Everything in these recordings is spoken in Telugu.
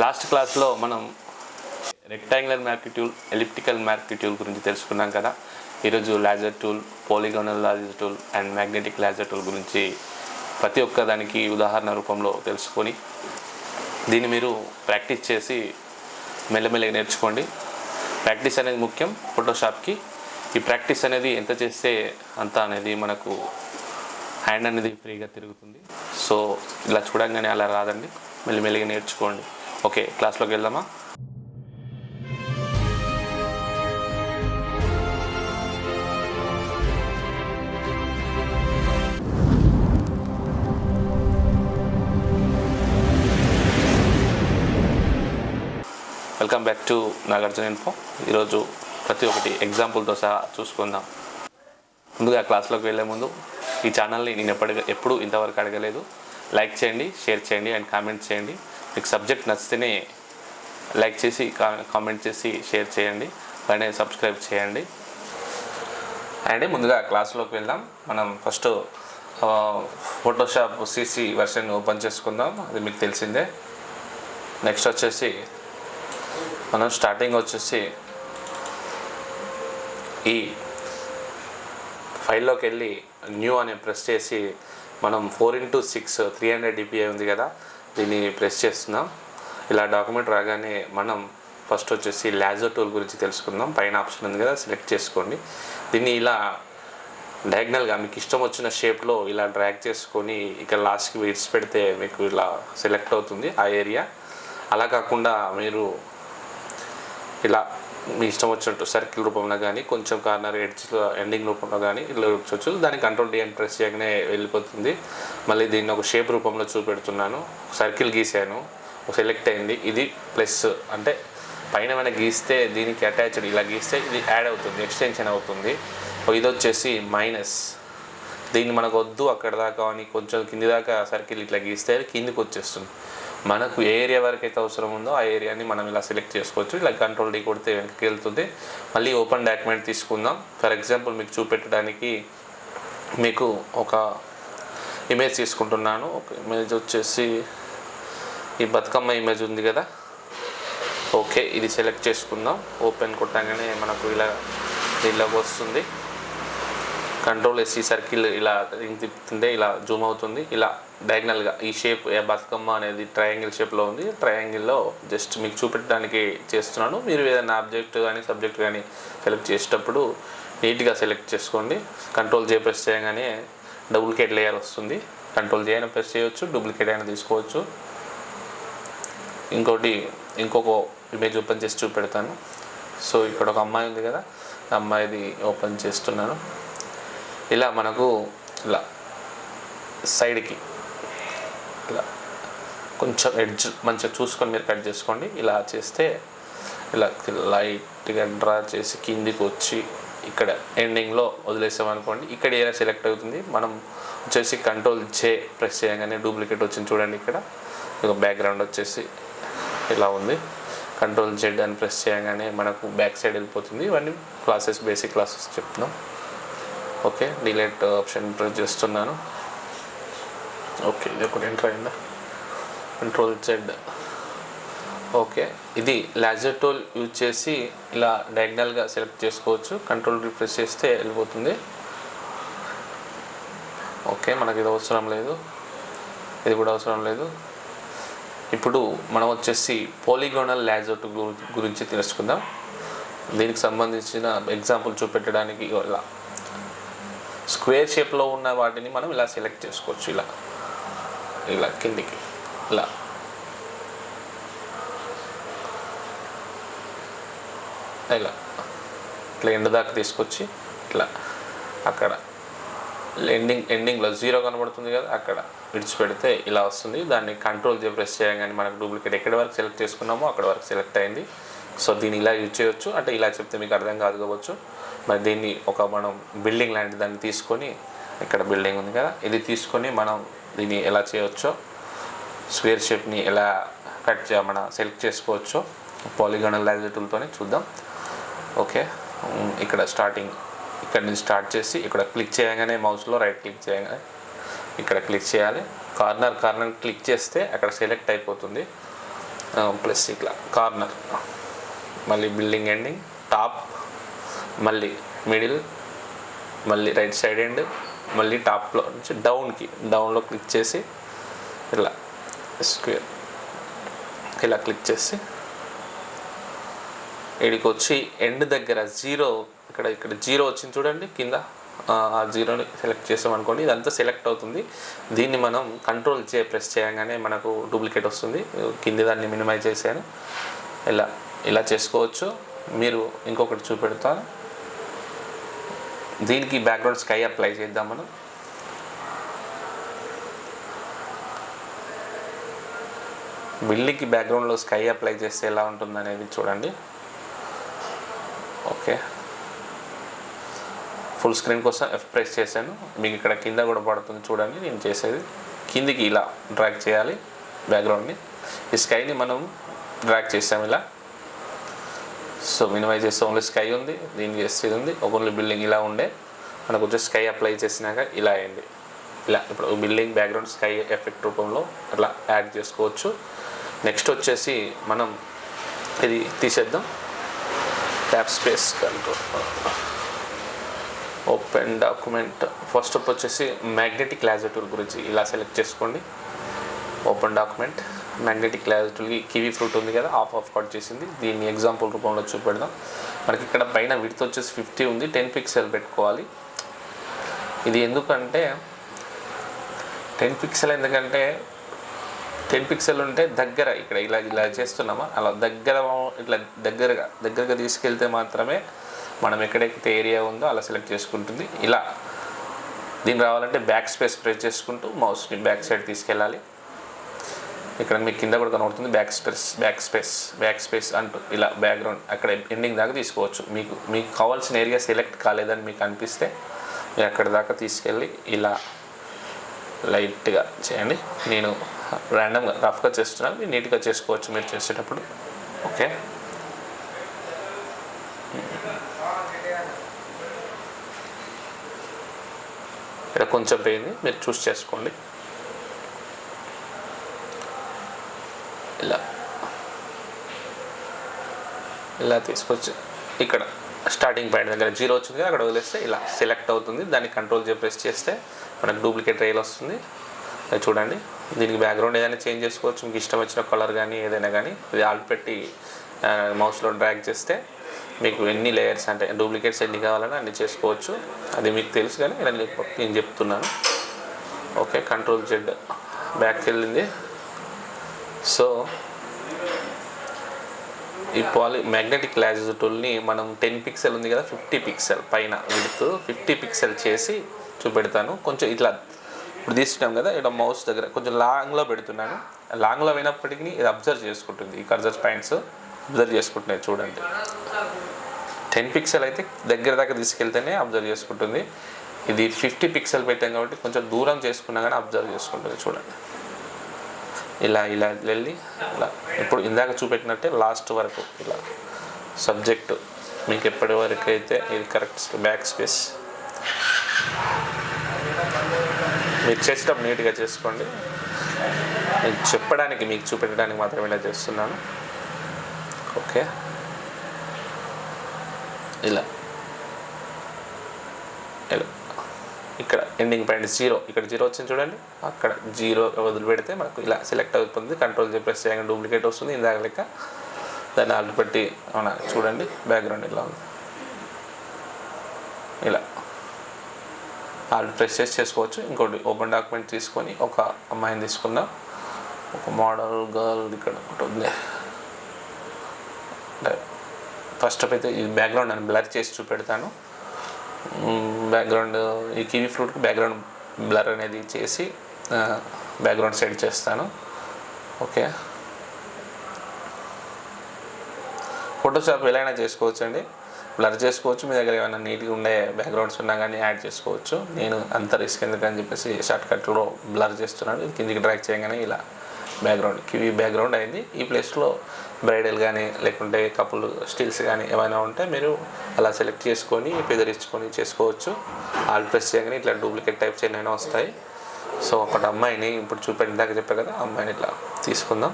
లాస్ట్ క్లాస్లో మనం rectangular marquee tool elliptical marquee గురించి తెలుసుకున్నాం కదా. ఈరోజు lasso tool polygonal lasso tool and magnetic lasso tool గురించి ప్రతి ఒక్క దానికి ఉదాహరణ రూపంలో తెలుసుకొని దీన్ని మీరు ప్రాక్టీస్ చేసి మెల్లమెల్లగా నేర్చుకోండి. ప్రాక్టీస్ అనేది ముఖ్యం. ఫోటోషాప్కి ఈ ప్రాక్టీస్ అనేది ఎంత చేస్తే అంత అనేది మనకు హ్యాండ్ అనేది ఫ్రీగా తిరుగుతుంది. సో ఇలా చూడంగానే అలా రాదండి. మెల్లిమెల్లిగా నేర్చుకోండి. ఓకే క్లాస్లోకి వెళ్దామా? Welcome back to Nagarjuna info ఈరోజు ప్రతి ఒక్కటి ఎగ్జాంపుల్తో సహా చూసుకుందాం. ముందుగా క్లాస్లోకి వెళ్ళే ముందు ఈ ఛానల్ని నేను ఎప్పటి ఎప్పుడు ఇంతవరకు అడగలేదు. లైక్ చేయండి షేర్ చేయండి అండ్ కామెంట్ చేయండి. మీకు సబ్జెక్ట్ నచ్చితేనే లైక్ చేసి కామెంట్ చేసి షేర్ చేయండి. అలానే సబ్స్క్రైబ్ చేయండి. అండ్ ముందుగా క్లాస్లోకి వెళ్దాం. మనం first Photoshop CC version open చేసుకుందాం. అది మీకు తెలిసిందే. నెక్స్ట్ వచ్చేసి మనం స్టార్టింగ్ వచ్చేసి ఈ ఫైల్లోకి వెళ్ళి న్యూ అని ప్రెస్ చేసి మనం four into six three hundred DPI ఉంది కదా. దీన్ని ప్రెస్ చేస్తున్నాం. ఇలా డాక్యుమెంట్ రాగానే మనం ఫస్ట్ వచ్చేసి లాజర్ టూల్ గురించి తెలుసుకుందాం. పైన ఆప్షన్ ఉంది కదా సెలెక్ట్ చేసుకోండి. దీన్ని ఇలా డయాగ్నల్గా మీకు ఇష్టం వచ్చిన షేప్లో ఇలా డ్రాగ్ చేసుకొని ఇక్కడ లాస్ట్కి విడ్స్ పెడితే మీకు ఇలా సెలెక్ట్ అవుతుంది ఆ ఏరియా అలా కాకుండా మీరు ఇలా మీ ఇష్టం వచ్చినట్టు సర్కిల్ రూపంలో కానీ కొంచెం కార్నర్ ఎడ్జ్ ఎండింగ్ రూపంలో కానీ ఇలా చూపించవచ్చు దాన్ని కంట్రోల్ డి ప్రెస్ చేయగానే వెళ్ళిపోతుంది. మళ్ళీ దీన్ని ఒక షేప్ రూపంలో చూపెడుతున్నాను. సర్కిల్ గీసాను. సెలెక్ట్ అయింది. ఇది ప్లస్ అంటే పైన మన గీస్తే దీనికి అటాచ్డ్ ఇలా గీస్తే ఇది యాడ్ అవుతుంది ఎక్స్టెన్షన్ అవుతుంది. ఇది వచ్చేసి మైనస్ దీన్ని మనకు వద్దు అక్కడ దాకా అని కొంచెం కింది దాకా సర్కిల్ ఇట్లా గీస్తే కిందికి వచ్చేస్తుంది. మనకు ఏ ఏరియా వరకు అయితే అవసరం ఉందో ఆ ఏరియాని మనం ఇలా సెలెక్ట్ చేసుకోవచ్చు. ఇలా కంట్రోల్ డీ కొడితే వెనక్కి వెళ్తుంది. మళ్ళీ ఓపెన్ డాక్యుమెంట్ తీసుకుందాం. ఫర్ ఎగ్జాంపుల్ మీకు చూపెట్టడానికి మీకు ఒక ఇమేజ్ తీసుకుంటున్నాను. ఒక ఇమేజ్ వచ్చేసి ఈ బతుకమ్మ ఇమేజ్ ఉంది కదా? ఓకే ఇది సెలెక్ట్ చేసుకుందాం. ఓపెన్ కొట్టగానే మనకు ఇలా దీనిలోకి వస్తుంది. కంట్రోల్ ఎస్సీ సర్కిల్ ఇలా రింగ్ తిప్పుతుంటే ఇలా జూమ్ అవుతుంది. ఇలా డయాగ్నల్గా ఈ షేప్ బతుకమ్మ అనేది ట్రయాంగిల్ షేప్లో ఉంది. ట్రయాంగిల్లో జస్ట్ మీకు చూపెట్టడానికి చేస్తున్నాను. మీరు ఏదైనా ఆబ్జెక్ట్ కానీ సబ్జెక్ట్ కానీ సెలెక్ట్ చేసేటప్పుడు నీట్గా సెలెక్ట్ చేసుకోండి. కంట్రోల్ జే ప్రెస్ చేయగానే డూప్లికేట్ లేయర్ వస్తుంది. కంట్రోల్ జే అయినా ప్రెస్ చేయొచ్చు డూప్లికేట్ అయినా తీసుకోవచ్చు. ఇంకోటి ఇంకొక ఇమేజ్ ఓపెన్ చేసి చూపెడతాను. సో ఇక్కడ ఒక అమ్మాయి ఉంది కదా ఆ అమ్మాయిది ఓపెన్ చేస్తున్నాను. ఇలా మనకు ఇలా సైడ్కి ఇలా కొంచెం ఎడ్జ్ మంచిగా చూసుకొని మీరు కట్ చేసుకోండి. ఇలా చేస్తే ఇలా లైట్గా డ్రా చేసి కిందికి వచ్చి ఇక్కడ ఎండింగ్లో వదిలేసామనుకోండి ఇక్కడ ఏరియా సెలెక్ట్ అవుతుంది. మనం వచ్చేసి కంట్రోల్ జే ప్రెస్ చేయగానే డూప్లికేట్ వచ్చింది చూడండి ఇక్కడ. ఇక బ్యాక్గ్రౌండ్ వచ్చేసి ఇలా ఉంది. కంట్రోల్ జెడ్ అని ప్రెస్ చేయగానే మనకు బ్యాక్ సైడ్ వెళ్ళిపోతుంది. ఇవన్నీ క్లాసెస్ బేసిక్ క్లాసెస్ చెప్తున్నాం. ఓకే డిలేట్ ఆప్షన్ ప్రెస్ చేస్తున్నాను. ఓకే ఇది ఒకటి ఎంటర్ అయిందా? కంట్రోల్ జెడ్ ఓకే ఇది లాజర్ టూల్ యూజ్ చేసి ఇలా డయాగ్నల్గా సెలెక్ట్ చేసుకోవచ్చు. కంట్రోల్ ప్రెస్ చేస్తే వెళ్ళిపోతుంది. ఓకే మనకి ఇది అవసరం లేదు. ఇది కూడా అవసరం లేదు. ఇప్పుడు మనం వచ్చేసి పోలిగోనల్ లాజర్ గురించి తెలుసుకుందాం. దీనికి సంబంధించిన ఎగ్జాంపుల్ చూపెట్టడానికి ఇలా. స్క్వేర్ షేప్లో ఉన్న వాటిని మనం ఇలా సెలెక్ట్ చేసుకోవచ్చు ఇలా. ఇలా కిందికి. ఇలా. ఇలా. ఇట్లా ఎండ్ దాకా తీసుకొచ్చి ఇట్లా అక్కడ. ఎండింగ్ ఎండింగ్లో జీరో కనబడుతుంది కదా అక్కడ విడిచిపెడితే ఇలా వస్తుంది. దాన్ని కంట్రోల్ చే ప్రెస్ చేయగానే మనకు డూప్లికేట్ ఎక్కడి వరకు సెలెక్ట్ చేసుకున్నామో అక్కడ వరకు సెలెక్ట్ అయింది. సో దీన్ని ఇలా యూజ్ చేయొచ్చు. అంటే ఇలా చెప్తే మీకు అర్థం కాదు కావచ్చు. మరి దీన్ని ఒక మనం బిల్డింగ్ లాంటి దాన్ని తీసుకొని ఇక్కడ బిల్డింగ్ ఉంది కదా ఇది తీసుకొని మనం దీన్ని ఎలా చేయవచ్చో స్క్వేర్ షేప్ని ఎలా కట్ చే మన సెలెక్ట్ చేసుకోవచ్చో పాలిగోనల్ చూద్దాం. ఓకే ఇక్కడ స్టార్టింగ్ ఇక్కడ నుంచి స్టార్ట్ చేసి ఇక్కడ క్లిక్ చేయగానే మౌస్లో రైట్ క్లిక్ చేయగానే ఇక్కడ క్లిక్ చేయాలి. కార్నర్ కార్నర్ క్లిక్ చేస్తే అక్కడ సెలెక్ట్ అయిపోతుంది. ప్లస్ ఇట్లా కార్నర్. మళ్ళీ బిల్డింగ్ ఎండింగ్ టాప్. మళ్ళీ మిడిల్ మళ్ళీ రైట్ సైడ్ ఎండ్ మళ్ళీ టాప్లో నుంచి డౌన్కి డౌన్లో క్లిక్ చేసి ఇలా స్క్వేర్ ఇలా క్లిక్ చేసి ఇక్కడికి వచ్చి ఎండ్ దగ్గర జీరో ఇక్కడ ఇక్కడ జీరో వచ్చింది చూడండి కింద ఆ, ఆ జీరోని సెలెక్ట్ చేసాం అనుకోండి ఇదంతా సెలెక్ట్ అవుతుంది. దీన్ని మనం కంట్రోల్ చే ప్రెస్ చేయగానే మనకు డూప్లికేట్ వస్తుంది. కింది దాన్ని మినిమైజ్ చేశాను. ఇలా ఇలా చేసుకోవచ్చు. మీరు ఇంకొకటి చూపెడతాను. దీనికి బ్యాక్గ్రౌండ్ స్కై అప్లై చేద్దాం మనం. బిల్డింగ్కి బ్యాక్గ్రౌండ్లో స్కై అప్లై చేస్తే ఎలా ఉంటుంది అనేది చూడండి. ఓకే. ఫుల్ స్క్రీన్ కోసం ఎఫ్ ప్రెస్ చేశాను. మీకు ఇక్కడ కింద కూడా పడుతుంది చూడండి. నేను చేసేది కిందికి ఇలా డ్రాగ్ చేయాలి బ్యాక్గ్రౌండ్ని ఈ స్కైని మనం డ్రాగ్ చేసాం ఇలా. సో మినిమైజ్ చేస్తే ఓన్లీ స్కై ఉంది దీనికి చేస్తే ఇది ఉంది. ఓన్లీ బిల్డింగ్ ఇలా ఉండే. మనకు వచ్చి స్కై అప్లై చేసినాక ఇలా అయింది. ఇలా ఇప్పుడు బిల్డింగ్ బ్యాక్గ్రౌండ్ స్కై ఎఫెక్ట్ రూపంలో అట్లా యాడ్ చేసుకోవచ్చు. నెక్స్ట్ వచ్చేసి మనం ఇది తీసేద్దాం. Tap space control open document first up వచ్చేసి మ్యాగ్నెటిక్ లాజిట్యూడ్ గురించి ఇలా సెలెక్ట్ చేసుకోండి. ఓపెన్ డాక్యుమెంట్ మ్యాగ్నెటిక్ లాజిట్యూడ్కి కివీ ఫ్రూట్ ఉంది కదా ఆఫ్ ఆఫ్ కట్ చేసింది. దీన్ని ఎగ్జాంపుల్ రూపంలో చూపెడదాం. మనకి ఇక్కడ పైన విడత వచ్చేసి ఫిఫ్టీ ఉంది టెన్ పిక్సెల్ పెట్టుకోవాలి. ఇది ఎందుకంటే టెన్ పిక్సెల్ ఎందుకంటే టెన్ పిక్సెల్ ఉంటే దగ్గర ఇక్కడ ఇలా ఇలా చేస్తున్నామా? అలా దగ్గర ఇట్లా దగ్గరగా దగ్గరగా తీసుకెళ్తే మాత్రమే మనం ఎక్కడైతే ఏరియా ఉందో అలా సెలెక్ట్ చేసుకుంటుంది. ఇలా దీన్ని రావాలంటే బ్యాక్ స్పేస్ ప్రెస్ చేసుకుంటూ మౌస్ని బ్యాక్ సైడ్ తీసుకెళ్ళాలి. ఇక్కడ మీకు కింద కూడా కనబడుతుంది backspace backspace backspace అంటూ ఇలా బ్యాక్గ్రౌండ్ అక్కడ ఎండింగ్ దాకా తీసుకోవచ్చు. మీకు మీకు కావాల్సిన ఏరియా సెలెక్ట్ కాలేదని మీకు అనిపిస్తే మీరు అక్కడ దాకా తీసుకెళ్ళి ఇలా లైట్గా చేయండి. నేను ర్యాండమ్గా రఫ్గా చేస్తున్నాను. మీరు నీట్గా చేసుకోవచ్చు మీరు చేసేటప్పుడు. ఓకే? ఇక్కడ కొంచెం పోయింది మీరు చూస్ చేసుకోండి. ఇలా తీసుకొచ్చి ఇక్కడ స్టార్టింగ్ పాయింట్ దగ్గర జీరో వచ్చింది అక్కడ వదిలేస్తే ఇలా సెలెక్ట్ అవుతుంది. దాన్ని కంట్రోల్ ప్రెస్ చేస్తే మనకు డూప్లికేట్ రైల్ వస్తుంది. చూడండి. దీనికి బ్యాక్గ్రౌండ్ ఏదైనా చేంజ్ చేసుకోవచ్చు. మీకు ఇష్టం వచ్చిన కలర్ కానీ ఏదైనా కానీ ఇది ఆల్ట్ పెట్టి మౌస్లో డ్రాగ్ చేస్తే మీకు ఎన్ని లేయర్స్ అంటే డూప్లికేట్స్ ఎన్ని కావాలని అన్ని చేసుకోవచ్చు. అది మీకు తెలుసు కానీ ఇలా నేను నేను చెప్తున్నాను. ఓకే కంట్రోల్ జెడ్ బ్యాక్కి వెళ్ళింది. సో ఈ పాలి మ్యాగ్నెటిక్ లాజెస్ టూల్ని మనం టెన్ పిక్సెల్ ఉంది కదా ఫిఫ్టీ పిక్సెల్ పైన విడుతూ ఫిఫ్టీ పిక్సెల్ చేసి చూపెడతాను. కొంచెం ఇట్లా ఇప్పుడు తీసుకున్నాం కదా ఇక్కడ మౌస్ దగ్గర. కొంచెం లాంగ్లో పెడుతున్నాను. లాంగ్లో అయినప్పటికీ ఇది అబ్జర్వ్ చేసుకుంటుంది. ఈ కర్జర్ పాయింట్స్ అబ్జర్వ్ చేసుకుంటున్నాయి చూడండి. టెన్ పిక్సెల్ అయితే దగ్గర దాకా తీసుకెళ్తేనే అబ్జర్వ్ చేసుకుంటుంది. ఇది ఫిఫ్టీ పిక్సెల్ పెట్టాం కాబట్టి కొంచెం దూరం చేసుకున్నా కానీ అబ్జర్వ్ చేసుకుంటుంది చూడండి. ఇలా ఇలా వెళ్ళి ఇలా ఇప్పుడు ఇందాక చూపెట్టినట్టే లాస్ట్ వరకు ఇలా సబ్జెక్టు. మీకు ఎప్పటి వరకు అయితే ఇది కరెక్ట్ బ్యాక్ స్పేస్? మీరు చేసేటప్పుడు నీట్గా చేసుకోండి. నేను చెప్పడానికి మీకు చూపెట్టడానికి మాత్రమే ఇలా చేస్తున్నాను. ఓకే? ఇలా ఇలా ఇక్కడ ఎండింగ్ పాయింట్ జీరో ఇక్కడ జీరో వచ్చింది చూడండి. అక్కడ జీరో వదిలిపెడితే మనకు ఇలా సెలెక్ట్ అవుతుంది. కంట్రోల్ ప్రెస్ చేయగానే డూప్లికేట్ వస్తుంది. ఇందాక లెక్క దాన్ని ఆల్రెడీ పెట్టి అవునా చూడండి. బ్యాక్గ్రౌండ్ ఇలా ఉంది. ఇలా. ఆల్రెడీ ప్రెస్ చేసి చేసుకోవచ్చు. ఇంకోటి ఓపెన్ డాక్యుమెంట్ తీసుకొని ఒక అమ్మాయిని తీసుకుందాం. ఒక మోడల్ గర్ల్ ఇక్కడ ఒకటి ఉంది. ఫస్ట్ అయితే ఈ బ్యాక్గ్రౌండ్ నేను బ్లర్ చేసి చూపెడతాను. బ్యాక్గ్రౌండ్ ఈ కివీ ఫ్రూట్కి బ్యాక్గ్రౌండ్ బ్లర్ అనేది చేసి బ్యాక్గ్రౌండ్ సెట్ చేస్తాను. ఓకే. ఫోటోషాప్ ఎలా అయినా చేసుకోవచ్చు అండి బ్లర్ చేసుకోవచ్చు మీ దగ్గర ఏమైనా నీట్గా ఉండే బ్యాక్గ్రౌండ్స్ ఉన్నా కానీ యాడ్ చేసుకోవచ్చు. నేను అంత రిస్క్ ఎందుకని చెప్పేసి షార్ట్ కట్లో బ్లర్ చేస్తున్నాను. కిందికి డ్రాక్ చేయగానే ఇలా బ్యాక్గ్రౌండ్ కివీ బ్యాక్గ్రౌండ్ అయింది. ఈ ప్లేస్లో బ్రైడల్ కానీ లేకుంటే కపుల్ స్టిల్స్ కానీ ఏమైనా ఉంటే మీరు అలా సెలెక్ట్ చేసుకొని పెదరించుకొని చేసుకోవచ్చు. ఆల్ ప్రెస్ చేయగానే ఇట్లా డూప్లికేట్ టైప్స్ ఏమైనా వస్తాయి. సో ఒకటి అమ్మాయిని ఇప్పుడు చూపెట్టి దాకా చెప్పా కదా అమ్మాయిని ఇట్లా తీసుకుందాం.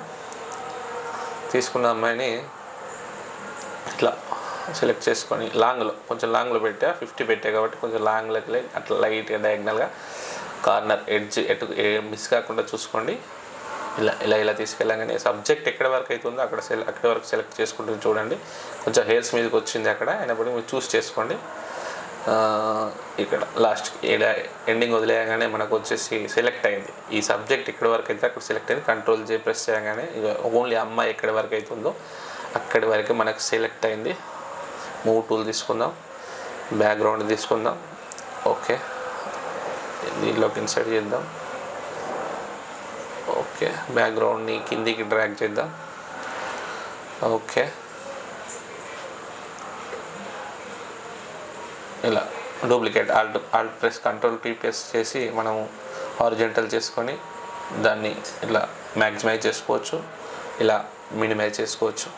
తీసుకున్న అమ్మాయిని ఇట్లా సెలెక్ట్ చేసుకొని లాంగ్లో కొంచెం లాంగ్లో పెట్టా ఫిఫ్టీ పెట్టా కాబట్టి కొంచెం లాంగ్లోకి అట్లా లైట్గా డయాగ్నల్గా కార్నర్ ఎడ్జ్ ఎటు ఏ మిస్ కాకుండా చూసుకోండి. ఇలా ఇలా ఇలా తీసుకెళ్ళగానే సబ్జెక్ట్ ఎక్కడ వరకు అవుతుందో అక్కడ సెల్ అక్కడ వరకు సెలెక్ట్ చేసుకుంటుంది చూడండి. కొంచెం హెయిర్స్ మీదకి వచ్చింది అక్కడ అయినప్పుడు మీరు చూస్ చేసుకోండి. ఇక్కడ లాస్ట్ ఇలా ఎండింగ్ వదిలేయగానే మనకు వచ్చేసి సెలెక్ట్ అయింది. ఈ సబ్జెక్ట్ ఎక్కడ వరకు అయితే అక్కడ సెలెక్ట్ అయింది కంట్రోల్ చే ప్రెస్ చేయగానే ఇక ఓన్లీ అమ్మాయి ఎక్కడ వరకు అవుతుందో అక్కడి వరకు మనకు సెలెక్ట్ అయింది. మూవ్ టూల్ తీసుకుందాం బ్యాక్గ్రౌండ్ తీసుకుందాం. ఓకే దీనిలోకి ఇన్సర్ట్ చేద్దాం. ఓకే బ్యాక్గ్రౌండ్ని కిందికి డ్రాగ్ చేద్దాం. ఓకే. ఇలా duplicate alt alt press control P press చేసి మనము హారిజెంటల్ చేసుకొని దాన్ని ఇలా మ్యాక్సిమైజ్ చేసుకోవచ్చు. ఇలా మినిమైజ్ చేసుకోవచ్చు.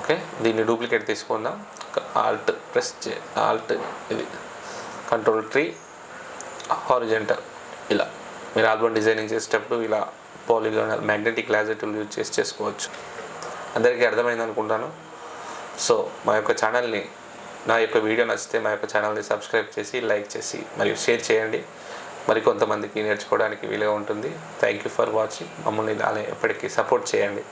ఓకే దీన్ని డూప్లికేట్ తీసుకుందాం. ఆల్ట్ ప్రెస్ చే ఆల్ట్ ఇది కంట్రోల్ ట్రీ హారిజెంటల్ ఇలా. మీరు ఆల్బమ్ డిజైనింగ్ చేసేటప్పుడు ఇలా పాలిగోనల్ మ్యాగ్నెటిక్ లాజెటివ్ యూజ్ చేసి చేసుకోవచ్చు. అందరికీ అర్థమైంది అనుకుంటాను. సో మా యొక్క ఛానల్ని నా యొక్క వీడియో నచ్చితే మా యొక్క ఛానల్ని సబ్స్క్రైబ్ చేసి లైక్ చేసి మరియు షేర్ చేయండి. మరి కొంతమందికి నేర్చుకోవడానికి వీలుగా ఉంటుంది. Thank you for watching. మమ్మల్ని ఇలానే ఎప్పటికీ సపోర్ట్ చేయండి.